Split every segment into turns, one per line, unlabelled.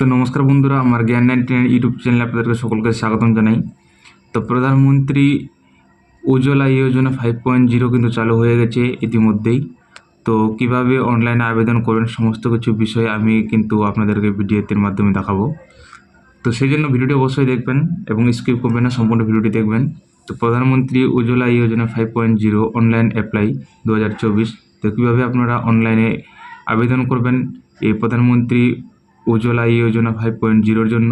তো নমস্কার বন্ধুরা, আমার জ্ঞান নাইনটি নাইন ইউটিউব চ্যানেলে আপনাদেরকে সকলকে স্বাগতম জানাই। তো Pradhan Mantri Ujjwala Yojana five point zero কিন্তু চালু হয়ে গেছে ইতিমধ্যেই। তো কীভাবে অনলাইনে আবেদন করবেন সমস্ত কিছু বিষয় আমি কিন্তু আপনাদেরকে ভিডিওতে মাধ্যমে দেখাবো। তো সেই জন্য ভিডিওটি অবশ্যই দেখবেন এবং স্কিপ করবেন না, সম্পূর্ণ ভিডিওটি দেখবেন। তো Pradhan Mantri Ujjwala Yojana five point zero online apply দু হাজার চব্বিশ। তো কীভাবে আপনারা অনলাইনে আবেদন করবেন? এই প্রধানমন্ত্রী উজ্জ্বলা যোজনা ফাইভ পয়েন্ট জিরোর জন্য।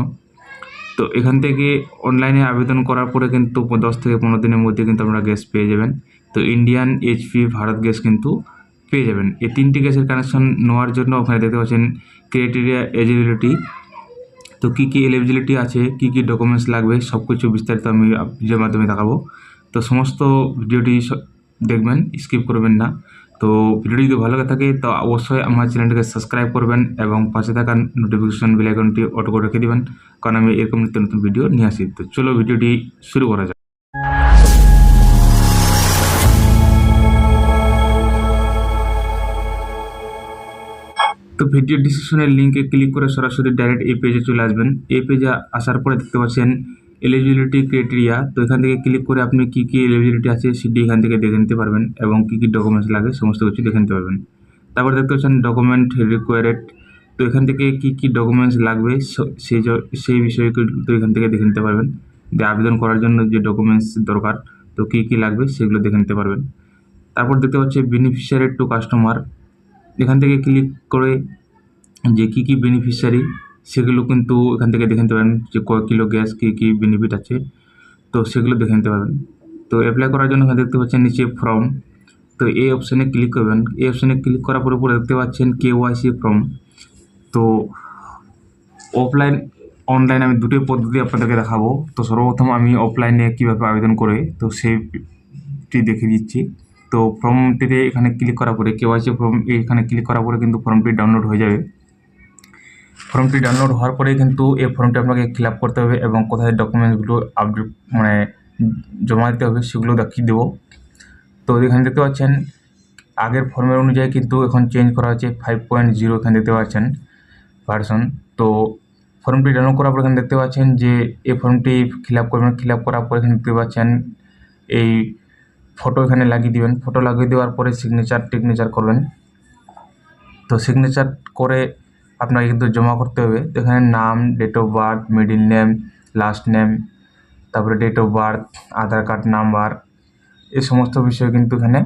তো এখান থেকে অনলাইনে আবেদন করার পরে কিন্তু দশ থেকে পনেরো দিনের মধ্যে কিন্তু আপনারা গ্যাস পেয়ে যাবেন। তো ইন্ডিয়ান এইচপি ভারত গ্যাস কিন্তু পেয়ে যাবেন। এই তিনটি গ্যাসের কানেকশন নেওয়ার জন্য ওখানে দেখতে পাচ্ছেন ক্রাইটেরিয়া এলিজিবিলিটি তো কী কী এলিজিবিলিটি আছে, কী কী ডকুমেন্টস লাগবে সব কিছু বিস্তারিত আমি ভিডিওর মাধ্যমে দেখাবো। তো সমস্ত ভিডিওটি দেখবেন স্কিপ করবেন না। তো ভিডিওটি যদি ভালো লাগে থাকে, তো অবশ্যই আমার চ্যানেলটিকে সাবস্ক্রাইব করবেন এবং পাশে থাকা নোটিফিকেশন বেল আইকনটি অটো করে রেখে দেবেন, কারণ আমি এরকম নিত্য নতুন ভিডিও নিয়ে আসি। তো চলো ভিডিওটি শুরু করা যাক। তো ভিডিও ডিসক্রিপশনের লিঙ্কে ক্লিক করে সরাসরি ডাইরেক্ট এই পেজে চলে আসবেন। এই পেজে আসার পরে দেখতে পাচ্ছেন এলিজিবিলিটি ক্রাইটেরিয়া তো এখান থেকে ক্লিক করে আপনি কী কী এলিজিবিলিটি আছে সেটি এখান থেকে দেখে নিতে পারবেন এবং কী কী ডকুমেন্টস লাগে সমস্ত কিছু দেখে নিতে পারবেন। তারপর দেখতে পাচ্ছেন ডকুমেন্ট রিকোয়ারেড তো এখান থেকে কী কী ডকুমেন্টস লাগবে সেই সেই বিষয়ে তো এখান থেকে দেখে নিতে পারবেন। যে আবেদন করার জন্য যে ডকুমেন্টস দরকার, তো কী কী লাগবে সেগুলো দেখে নিতে পারবেন। তারপর দেখতে পাচ্ছি বেনিফিশিয়ারি টু কাস্টমার এখান থেকে ক্লিক করে যে কী কী বেনিফিশিয়ারি সেগুলো কিন্তু এখান থেকে দেখে নিতে পারেন যে কয় কিলো গ্যাস কী কী বেনিফিট আছে। তো সেগুলো দেখে নিতে পারবেন। তো অ্যাপ্লাই করার জন্য এখানে দেখতে পাচ্ছেন নিচে ফর্ম তো এই অপশানে ক্লিক করবেন। এই অপশানে ক্লিক করার পরে পরে দেখতে পাচ্ছেন কে ওয়াইসি ফর্ম তো অফলাইন অনলাইন আমি দুটোই পদ্ধতি আপনাদেরকে দেখাবো। তো সর্বপ্রথম আমি অফলাইনে কীভাবে আবেদন করে, তো সেইটি দেখে দিচ্ছি। তো ফর্মটিতে এখানে ক্লিক করার পরে কে কেওয়াইসি ফর্ম এখানে ক্লিক করার পরে কিন্তু ফর্মটি ডাউনলোড হয়ে যাবে। ফর্মটি ডাউনলোড হওয়ার পরে কিন্তু এই ফর্মটি আপনাকে ফিল আপ করতে হবে এবং কোথায় ডকুমেন্টসগুলো আপডেট মানে জমা দিতে হবে সেগুলো দেখিয়ে দেবো। তো এখানে দেখতে পাচ্ছেন, আগের ফর্মের অনুযায়ী কিন্তু এখন চেঞ্জ করা হয়েছে ফাইভ পয়েন্ট জিরো এখানে দেখতে পাচ্ছেন ভার্সন তো ফর্মটি ডাউনলোড করার পর এখানে দেখতে পাচ্ছেন যে এই ফর্মটি ফিল আপ করবেন ফিল আপ করার পর এখানে দেখতে পাচ্ছেন এই ফটো এখানে লাগিয়ে দিবেন। ফটো লাগিয়ে দেওয়ার পরে সিগনেচার টিগনেচার করবেন। তো সিগনেচার করে আপনাকে কিন্তু জমা করতে হবে। তো এখানে নাম date of birth middle name last name তারপরে date of birth Aadhaar card number এই সমস্ত বিষয় কিন্তু এখানে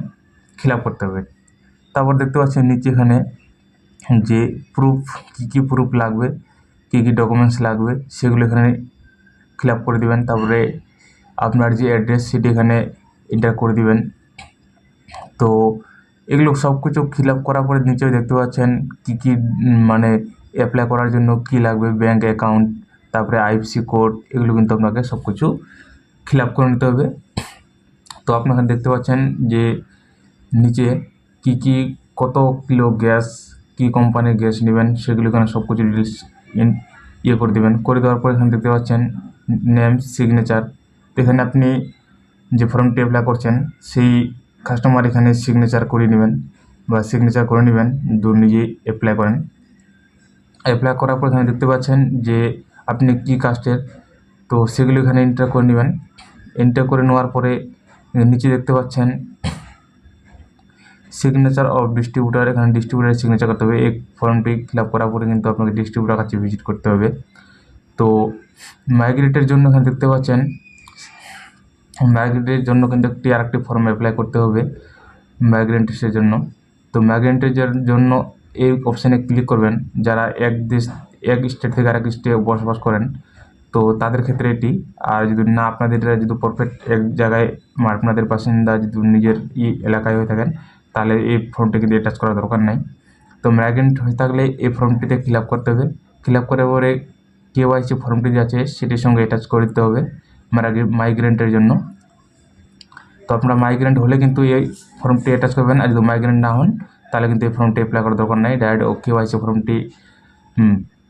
ফিল আপ করতে হবে। তারপর দেখতে পাচ্ছেন নিচে এখানে যে প্রুফ কী কী প্রুফ লাগবে, কী কী ডকুমেন্টস লাগবে, সেগুলো এখানে ফিল করে দেবেন। তারপরে আপনার যে অ্যাড্রেস সেটি এখানে এন্টার করে দিবেন। তো এগুলো সব কিছু ফিল আপ করার পরে নিচে দেখতে পাচ্ছেন কী কী মানে অ্যাপ্লাই করার জন্য কী লাগবে ব্যাঙ্ক অ্যাকাউন্ট তারপরে আইএফসি কোড এগুলো কিন্তু আপনাকে সব কিছু ফিল আপ করে নিতে হবে। তো আপনারা দেখতে পাচ্ছেন যে নিচে কী কী, কত কিলো গ্যাস, কী কোম্পানির গ্যাস নেবেন, সেগুলো এখানে সব কিছু ডিটেলস ইয়ে করে দেবেন। করে দেওয়ার পর এখানে দেখতে পাচ্ছেন নেম সিগনেচার এখানে আপনি যে ফর্মটি অ্যাপ্লাই করছেন, সেই কাস্টমার এখানে সিগনেচার করে নেবেন বা সিগনেচার করে নেবেন দু নিজেই অ্যাপ্লাই করেন। অ্যাপ্লাই করার পর এখানে দেখতে পাচ্ছেন যে আপনি কী কাস্টের, তো সেগুলো এখানে এন্টার করে নেবেন। এন্টার করে নেওয়ার পরে নিচে দেখতে পাচ্ছেন সিগনেচার অফ ডিস্ট্রিবিউটার এখানে ডিস্ট্রিবিউটারের সিগনেচার করতে হবে। এই ফর্মটি ফিল আপ করার পরে কিন্তু আপনাকে ডিস্ট্রিবিউটার কাছে ভিজিট করতে হবে। তো মাইগ্রেটের জন্য এখানে দেখতে পাচ্ছেন মাইগ্রেটের জন্য কিন্তু একটি আরেকটি ফর্ম অ্যাপ্লাই করতে হবে মাইগ্রেন্টের জন্য। তো মাইগ্রেন্টের জন্য এই অপশানে ক্লিক করবেন, যারা এক দেশ, এক স্টেট থেকে আরেক স্টেটে বসবাস করেন। তো তাদের ক্ষেত্রে এটি, আর যদি না আপনাদের যদি পারফেক্ট এক জায়গায় আপনাদের বাসিন্দা যদি নিজের ই এলাকায় হয়ে থাকেন, তাহলে এই ফর্মটি কিন্তু অ্যাটাচ করার দরকার নাই। তো মাইগ্রেন্ট হয়ে থাকলে এই ফর্মটিতে ফিল করতে হবে। ফিল আপ করে পরে কেওয়াইসি ফর্মটি যে আছে, সেটির সঙ্গে অ্যাটাচ করে দিতে হবে। মাইগ্রেন্টের জন্য। তো আপনারা মাইগ্রেন্ট হলে কিন্তু এই ফর্মটি অ্যাটাচ করবেন। আর যদি মাইগ্রেন্ট না হন, তাহলে কিন্তু এই ফর্মটি অ্যাপ্লাই করার দরকার নাই। ডাইরেক্ট ও কেওয়াইসি ফর্মটি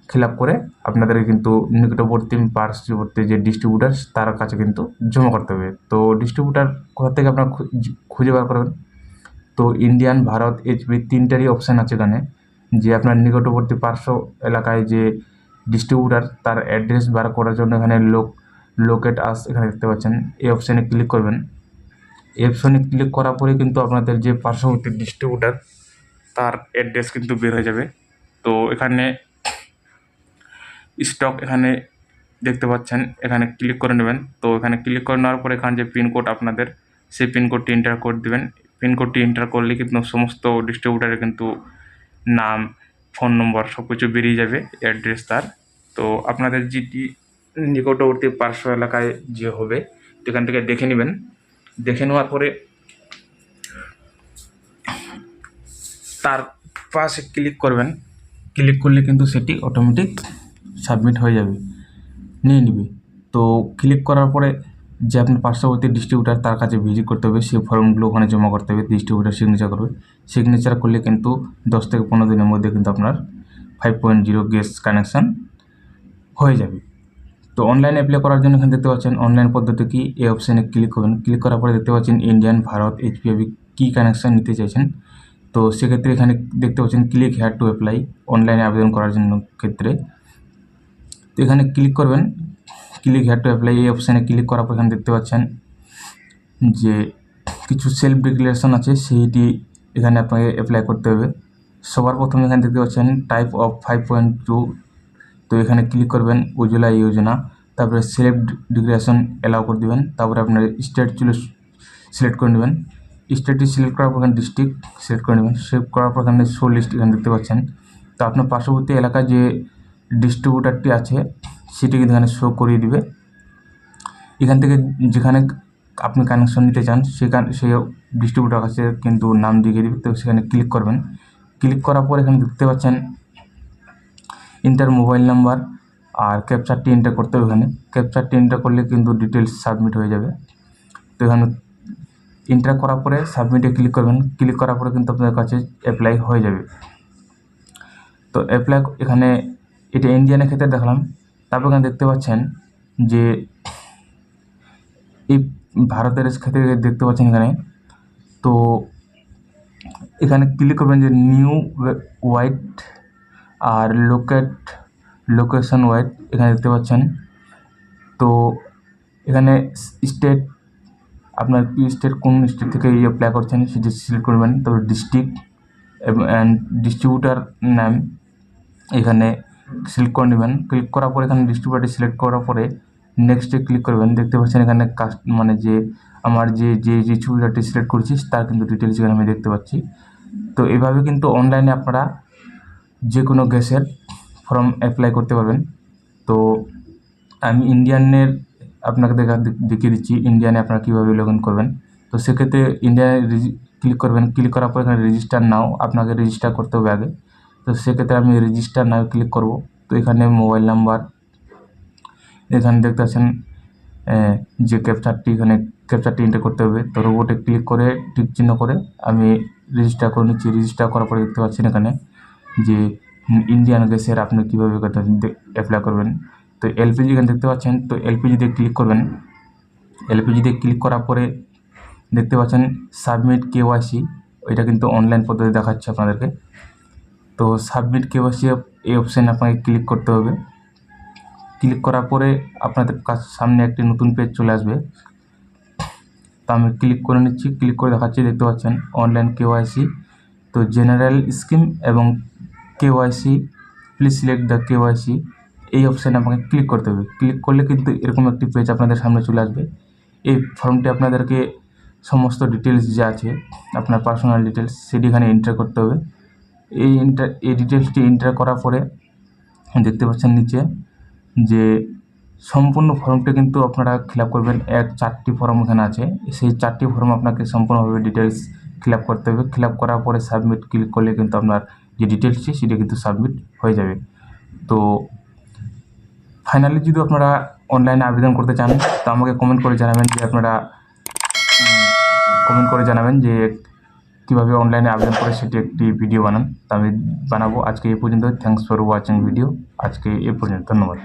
ফিল করে আপনাদের কিন্তু নিকটবর্তী পার্শ্ববর্তী যে ডিস্ট্রিবিউটার তার কাছে কিন্তু জমা করতে হবে। তো ডিস্ট্রিবিউটার কোথা থেকে আপনারা খুঁজে বার করবেন? তো ইন্ডিয়ান ভারত এইচপি তিনটারই অপশান আছে এখানে। যে আপনার নিকটবর্তী পার্শ্ব এলাকায় যে ডিস্ট্রিবিউটার তার অ্যাড্রেস বার করার জন্য এখানে লোক লোকেট আস এখানে দেখতে পাচ্ছেন। এই অপশানে ক্লিক করবেন। এই অপশানে ক্লিক করার পরে কিন্তু আপনাদের যে পার্শ্ববর্তী ডিস্ট্রিবিউটার তার অ্যাড্রেস কিন্তু বের হয়ে যাবে। তো এখানে স্টক এখানে দেখতে পাচ্ছেন, এখানে ক্লিক করে নেবেন। তো এখানে ক্লিক করে নেওয়ার পরে এখানে যে পিনকোড আপনাদের, সেই পিনকোডটি এন্টার করে দেবেন। পিনকোডটি এন্টার করলে কিন্তু সমস্ত ডিস্ট্রিবিউটারে কিন্তু নাম ফোন নম্বর সব কিছু বেরিয়ে যাবে অ্যাড্রেস তার। তো আপনাদের যেটি নিকটবর্তী পার্শ্ব এলাকায় যে হবে সেখান থেকে দেখে নেবেন। দেখে নেওয়ার পরে তার পাশে ক্লিক করবেন। ক্লিক করলে কিন্তু সেটি অটোমেটিক সাবমিট হয়ে যাবে। নিয়ে নিবে। তো ক্লিক করার পরে যে আপনার পার্শ্ববর্তী ডিস্ট্রিবিউটার তার কাছে ভিজিট করতে হবে। সেই ফর্মগুলো ওখানে জমা করতে হবে। ডিস্ট্রিবিউটার সিগনেচার করবে। সিগনেচার করলে কিন্তু দশ থেকে পনেরো দিনের মধ্যে কিন্তু আপনার five point zero gas connection হয়ে যাবে। তো অনলাইন অ্যাপ্লাই করার জন্য এখানে দেখতে পাচ্ছেন অনলাইন পদ্ধতি কি? এই অপশানে ক্লিক করবেন ক্লিক করার পরে দেখতে পাচ্ছেন ইন্ডিয়ান ভারত এইচপিএবি কী কানেকশান নিতে চাইছেন? তো সেক্ষেত্রে এখানে দেখতে পাচ্ছেন ক্লিক হেয়ার টু অ্যাপ্লাই অনলাইনে আবেদন করার জন্য ক্ষেত্রে। তো এখানে ক্লিক করবেন। ক্লিক হেয়ার টু অ্যাপ্লাই এই অপশানে ক্লিক করার পর এখানে দেখতে পাচ্ছেন যে কিছু সেলফ ডিক্লারেশন আছে, সেইটি এখানে আপনাকে অ্যাপ্লাই করতে হবে। সবার প্রথমে এখানে দেখতে পাচ্ছেন type of five point two তো এখানে ক্লিক করবেন উজ্জ্বলা যোজনা তারপরে সেলফ ডিক্লারেশন অ্যালাউ করে দেবেন, তারপরে আপনার স্টেট চুলে সিলেক্ট করে নেবেন। স্টেটটি সিলেক্ট করার পর এখানে ডিস্ট্রিক্ট সিলেক্ট করে নেবেন। সেভ করার পর এখানে শো লিস্ট এখানে দেখতে পাচ্ছেন। তো আপনার পার্শ্ববর্তী এলাকায় যে ডিস্ট্রিবিউটারটি আছে, সেটি কিন্তু এখানে শো করিয়ে দিবে। এখান থেকে যেখানে আপনি কানেকশন নিতে চান, সেখানে সেই ডিস্ট্রিবিউটার কাছে কিন্তু নাম দিয়ে দিবে। তো সেখানে ক্লিক করবেন। ক্লিক করার পর এখানে দেখতে পাচ্ছেন ইন্টার মোবাইল নাম্বার আর ক্যাপচারটি এন্টার করতে হবে এখানে। ক্যাপচারটি এন্টার করলে কিন্তু ডিটেলস সাবমিট হয়ে যাবে। তো এখানে এন্টার করার পরে সাবমিটে ক্লিক করবেন। ক্লিক করার পরে কিন্তু আপনাদের কাছে অ্যাপ্লাই হয়ে যাবে। তো অ্যাপ্লাই এখানে এটা ইন্ডিয়ানের ক্ষেত্রে দেখালাম। তারপর এখানে দেখতে পাচ্ছেন যে এই ভারতের ক্ষেত্রে দেখতে পাচ্ছেন এখানে। তো এখানে ক্লিক করবেন যে নিউ হোয়াইট আর লোকেট লোকেশন ওয়াইড এখানে দেখতে পাচ্ছেন। তো এখানে স্টেট আপনার কি স্টেট কোন স্টেট থেকে এই অ্যাপ্লাই করছেন সেটি সিলেক্ট করবেন। তো ডিস্ট্রিক্ট অ্যান্ড ডিস্ট্রিবিউটার নাম এখানে সিলেক্ট করে নেবেন। ক্লিক করার পরে এখানে ডিস্ট্রিবিউটারটি সিলেক্ট করার পরে নেক্সটে ক্লিক করবেন। দেখতে পাচ্ছেন এখানে কাস্ট মানে যে আমার যে যে ছবিটাটি সিলেক্ট করছি, তার কিন্তু ডিটেলস এখানে আমি দেখতে পাচ্ছি। তো এভাবে কিন্তু অনলাইনে আপনারা যে কোনো গ্যাসের ফর্ম অ্যাপ্লাই করতে পারবেন। তো আমি ইন্ডিয়ানের আপনাকে দেখা দেখিয়ে দিচ্ছি ইন্ডিয়ানে আপনারা কীভাবে লগ ইন করবেন। তো সেক্ষেত্রে ইন্ডিয়ানে ক্লিক করবেন। ক্লিক করার পর এখানে রেজিস্টার নাও আপনাকে রেজিস্টার করতে হবে আগে। তো সেক্ষেত্রে আমি রেজিস্টার নাও ক্লিক করব। তো এখানে মোবাইল নাম্বার এখানে দেখতে পাচ্ছেন যে ক্যাপচারটি এখানে ক্যাপচারটি এন্টার করতে হবে। তো রোবটে ক্লিক করে টিক চিহ্ন করে আমি রেজিস্টার করে নিচ্ছি। রেজিস্টার করার পরে দেখতে পাচ্ছেন এখানে যে ইন্ডিয়ান গ্যাসের আপনি কীভাবে অ্যাপ্লাই করবেন। তো এলপিজি এখানে দেখতে পাচ্ছেন, তো এলপিজিতে ক্লিক করবেন। এলপিজিতে ক্লিক করার পরে দেখতে পাচ্ছেন সাবমিট কেওয়াইসি ওইটা কিন্তু অনলাইন পদ্ধতি দেখাচ্ছে আপনাদেরকে। তো সাবমিট কেওয়াইসি এই অপশানে আপনাকে ক্লিক করতে হবে। ক্লিক করার পরে আপনাদের কাছ, সামনে একটি নতুন পেজ চলে আসবে। তো আমি ক্লিক করে নিচ্ছি ক্লিক করে দেখাচ্ছি, দেখতে পাচ্ছেন অনলাইন কে কেওয়াইসি তো জেনারেল স্কিম এবং KYC please select the KYC এই অপশানে আপনাকে ক্লিক করতে হবে। ক্লিক করলে কিন্তু এরকম একটি পেজ আপনাদের সামনে চলে আসবে। এই ফর্মটি আপনাদেরকে সমস্ত ডিটেলস যা আছে, আপনার পার্সোনাল ডিটেলস সেটি এখানে এন্টার করতে হবে। এই এন্টার এই ডিটেলসটি এন্টার করার পরে দেখতে পাচ্ছেন নিচে যে সম্পূর্ণ ফর্মটা কিন্তু আপনারা ফিল করবেন। এক চারটি ফর্ম এখানে আছে। সেই চারটি ফর্ম আপনাকে সম্পূর্ণভাবে ডিটেলস ফিল করতে হবে। ফিল করার পরে সাবমিট ক্লিক করলে কিন্তু আপনার যে ডিটেলসটি সেটা কিন্তু সাবমিট হয়ে যাবে। তো ফাইনালি যদি আপনারা অনলাইনে আবেদন করতে চান, তো আমাকে কমেন্ট করে জানাবেন যে আপনারা কমেন্ট করে জানাবেন যে কীভাবে অনলাইনে আবেদন করে সেটি একটি ভিডিও বানান। তা আমি বানাবো। আজকে এই পর্যন্ত থ্যাংকস ফর ওয়াচিং ভিডিও আজকে এ পর্যন্ত। ধন্যবাদ।